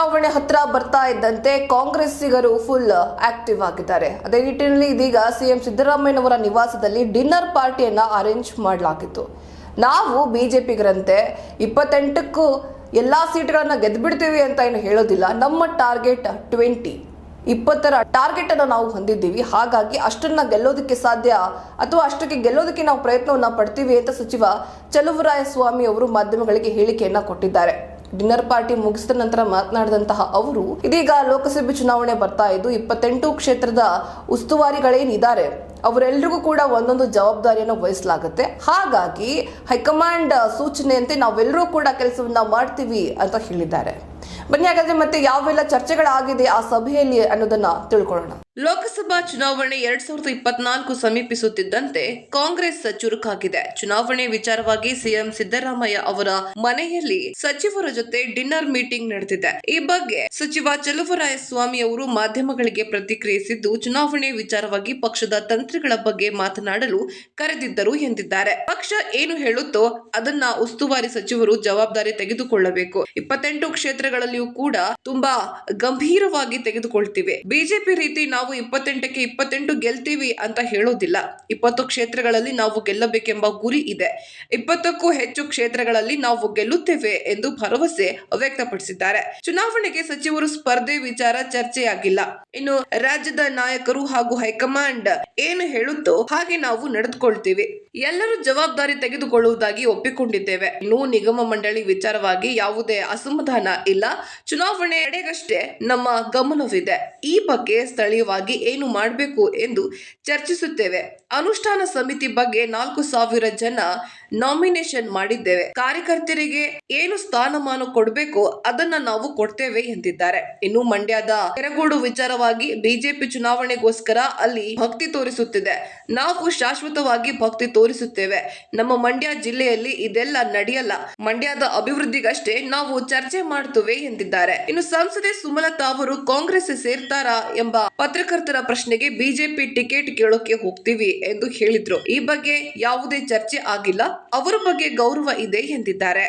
ಚುನಾವಣೆ ಹತ್ರ ಬರ್ತಾ ಇದ್ದಂತೆ ಕಾಂಗ್ರೆಸ್ಸಿಗರು ಫುಲ್ ಆಕ್ಟಿವ್ ಆಗಿದ್ದಾರೆ. ಅದೇ ನಿಟ್ಟಿನಲ್ಲಿ ಇದೀಗ ಸಿಎಂ ಸಿದ್ದರಾಮಯ್ಯನವರ ನಿವಾಸದಲ್ಲಿ ಡಿನ್ನರ್ ಪಾರ್ಟಿಯನ್ನ ಅರೇಂಜ್ ಮಾಡಲಾಗಿತ್ತು. ನಾವು ಬಿಜೆಪಿಗರಂತೆ ಇಪ್ಪತ್ತೆಂಟಕ್ಕೂ ಎಲ್ಲ ಸೀಟ್ಗಳನ್ನ ಗೆದ್ಬಿಡ್ತೀವಿ ಅಂತ ಏನು ಹೇಳೋದಿಲ್ಲ. ನಮ್ಮ ಟಾರ್ಗೆಟ್ ಟ್ವೆಂಟಿ ಇಪ್ಪತ್ತರ ಟಾರ್ಗೆಟ್ ಅನ್ನು ನಾವು ಹೊಂದಿದ್ದೀವಿ. ಹಾಗಾಗಿ ಅಷ್ಟನ್ನ ಗೆಲ್ಲೋದಕ್ಕೆ ಸಾಧ್ಯ ಅಥವಾ ಅಷ್ಟಕ್ಕೆ ಗೆಲ್ಲೋದಕ್ಕೆ ನಾವು ಪ್ರಯತ್ನವನ್ನ ಪಡ್ತೀವಿ ಅಂತ ಸಚಿವ ಚಲುವರಾಯ ಸ್ವಾಮಿ ಅವರು ಮಾಧ್ಯಮಗಳಿಗೆ ಹೇಳಿಕೆಯನ್ನ ಕೊಟ್ಟಿದ್ದಾರೆ. ಡಿನ್ನರ್ ಪಾರ್ಟಿ ಮುಗಿಸಿದ ನಂತರ ಮಾತನಾಡಿದಂತಹ ಅವರು, ಇದೀಗ ಲೋಕಸಭೆ ಚುನಾವಣೆ ಬರ್ತಾ ಇದ್ದು ಇಪ್ಪತ್ತೆಂಟು ಕ್ಷೇತ್ರದ ಉಸ್ತುವಾರಿಗಳೇನಿದ್ದಾರೆ ಅವರೆಲ್ಲರಿಗೂ ಕೂಡ ಒಂದೊಂದು ಜವಾಬ್ದಾರಿಯನ್ನು ವಹಿಸಲಾಗುತ್ತೆ. ಹಾಗಾಗಿ ಹೈಕಮಾಂಡ್ ಸೂಚನೆಯಂತೆ ನಾವೆಲ್ಲರೂ ಕೂಡ ಕೆಲಸವನ್ನ ಮಾಡ್ತೀವಿ ಅಂತ ಹೇಳಿದ್ದಾರೆ. ಬನ್ನಿ ಹಾಗಾದ್ರೆ ಮತ್ತೆ ಯಾವೆಲ್ಲ ಚರ್ಚೆಗಳಾಗಿದೆ ಆ ಸಭೆಯಲ್ಲಿ ಅನ್ನೋದನ್ನ ತಿಳ್ಕೊಳ್ಳೋಣ. ಲೋಕಸಭಾ ಚುನಾವಣೆ ಎರಡ್ ಸಾವಿರದ ಇಪ್ಪತ್ನಾಲ್ಕು ಸಮೀಪಿಸುತ್ತಿದ್ದಂತೆ ಕಾಂಗ್ರೆಸ್ ಚುರುಕಾಗಿದೆ. ಚುನಾವಣೆ ವಿಚಾರವಾಗಿ ಸಿಎಂ ಸಿದ್ದರಾಮಯ್ಯ ಅವರ ಮನೆಯಲ್ಲಿ ಸಚಿವರ ಜೊತೆ ಡಿನ್ನರ್ ಮೀಟಿಂಗ್ ನಡೆದಿದೆ. ಈ ಬಗ್ಗೆ ಸಚಿವ ಚಲುವರಾಯಸ್ವಾಮಿ ಅವರು ಮಾಧ್ಯಮಗಳಿಗೆ ಪ್ರತಿಕ್ರಿಯಿಸಿದ್ದು, ಚುನಾವಣೆ ವಿಚಾರವಾಗಿ ಪಕ್ಷದ ತಂತ್ರಗಳ ಬಗ್ಗೆ ಮಾತನಾಡಲು ಕರೆದಿದ್ದರು ಎಂದಿದ್ದಾರೆ. ಪಕ್ಷ ಏನು ಹೇಳುತ್ತೋ ಅದನ್ನ ಉಸ್ತುವಾರಿ ಸಚಿವರು ಜವಾಬ್ದಾರಿ ತೆಗೆದುಕೊಳ್ಳಬೇಕು. ಇಪ್ಪತ್ತೆಂಟು ಕ್ಷೇತ್ರಗಳಲ್ಲಿಯೂ ಕೂಡ ತುಂಬಾ ಗಂಭೀರವಾಗಿ ತೆಗೆದುಕೊಳ್ತಿವೆ. ಬಿಜೆಪಿ ರೀತಿ ನಾವು ಇಪ್ಪತ್ತೆಂಟಕ್ಕೆ ಇಪ್ಪತ್ತೆಂಟು ಗೆಲ್ತೀವಿ ಅಂತ ಹೇಳೋದಿಲ್ಲ ಇಪ್ಪತ್ತು ಕ್ಷೇತ್ರಗಳಲ್ಲಿ ನಾವು ಗೆಲ್ಲಬೇಕೆಂಬ ಗುರಿ ಇದೆ. ಇಪ್ಪತ್ತಕ್ಕೂ ಹೆಚ್ಚು ಕ್ಷೇತ್ರಗಳಲ್ಲಿ ನಾವು ಗೆಲ್ಲುತ್ತೇವೆ ಎಂದು ಭರವಸೆ ವ್ಯಕ್ತಪಡಿಸಿದ್ದಾರೆ. ಚುನಾವಣೆಗೆ ಸಚಿವರು ಸ್ಪರ್ಧೆ ವಿಚಾರ ಚರ್ಚೆಯಾಗಿಲ್ಲ. ಇನ್ನು ರಾಜ್ಯದ ನಾಯಕರು ಹಾಗೂ ಹೈಕಮಾಂಡ್ ಏನು ಹೇಳುತ್ತೋ ಹಾಗೆ ನಾವು ನಡೆದುಕೊಳ್ತೀವಿ. ಎಲ್ಲರೂ ಜವಾಬ್ದಾರಿ ತೆಗೆದುಕೊಳ್ಳುವುದಾಗಿ ಒಪ್ಪಿಕೊಂಡಿದ್ದೇವೆ. ಇನ್ನು ನಿಗಮ ಮಂಡಳಿ ವಿಚಾರವಾಗಿ ಯಾವುದೇ ಅಸಮಾಧಾನ ಇಲ್ಲ. ಚುನಾವಣೆ ಎಡೆಗಷ್ಟೇ ನಮ್ಮ ಗಮನವಿದೆ. ಈ ಬಗ್ಗೆ ಸ್ಥಳೀಯವಾಗಿ ಏನು ಮಾಡಬೇಕು ಎಂದು ಚರ್ಚಿಸುತ್ತೇವೆ. ಅನುಷ್ಠಾನ ಸಮಿತಿ ಬಗ್ಗೆ ನಾಲ್ಕು ಸಾವಿರ ಜನ ನಾಮಿನೇಷನ್ ಮಾಡಿದ್ದೇವೆ. ಕಾರ್ಯಕರ್ತರಿಗೆ ಏನು ಸ್ಥಾನಮಾನ ಕೊಡಬೇಕು ಅದನ್ನ ನಾವು ಕೊಡ್ತೇವೆ ಎಂದಿದ್ದಾರೆ. ಇನ್ನು ಮಂಡ್ಯದ ಕೆರಗೋಡು ವಿಚಾರವಾಗಿ ಬಿಜೆಪಿ ಚುನಾವಣೆಗೋಸ್ಕರ ಅಲ್ಲಿ ಭಕ್ತಿ ತೋರಿಸುತ್ತಿದೆ. ನಾವು ಶಾಶ್ವತವಾಗಿ ಭಕ್ತಿ ತೋರಿಸುತ್ತೇವೆ. ನಮ್ಮ ಮಂಡ್ಯ ಜಿಲ್ಲೆಯಲ್ಲಿ ಇದೆಲ್ಲ ನಡೆಯಲ್ಲ. ಮಂಡ್ಯದ ಅಭಿವೃದ್ಧಿಗಷ್ಟೇ ನಾವು ಚರ್ಚೆ ಮಾಡ್ತೇವೆ ಎಂದಿದ್ದಾರೆ. ಇನ್ನು ಸಂಸದೆ ಸುಮಲತಾ ಅವರು ಕಾಂಗ್ರೆಸ್ ಸೇರ್ತಾರಾ ಎಂಬ ಪತ್ರಕರ್ತರ ಪ್ರಶ್ನೆಗೆ ಬಿಜೆಪಿ ಟಿಕೆಟ್ ಕೇಳೋಕೆ ಹೋಗ್ತೀವಿ ಎಂದು ಹೇಳಿದ್ರು. ಈ ಬಗ್ಗೆ ಯಾವುದೇ ಚರ್ಚೆ ಆಗಿಲ್ಲ. ಅವರ ಬಗ್ಗೆ ಗೌರವ ಇದೆ ಎಂದಿದ್ದಾರೆ.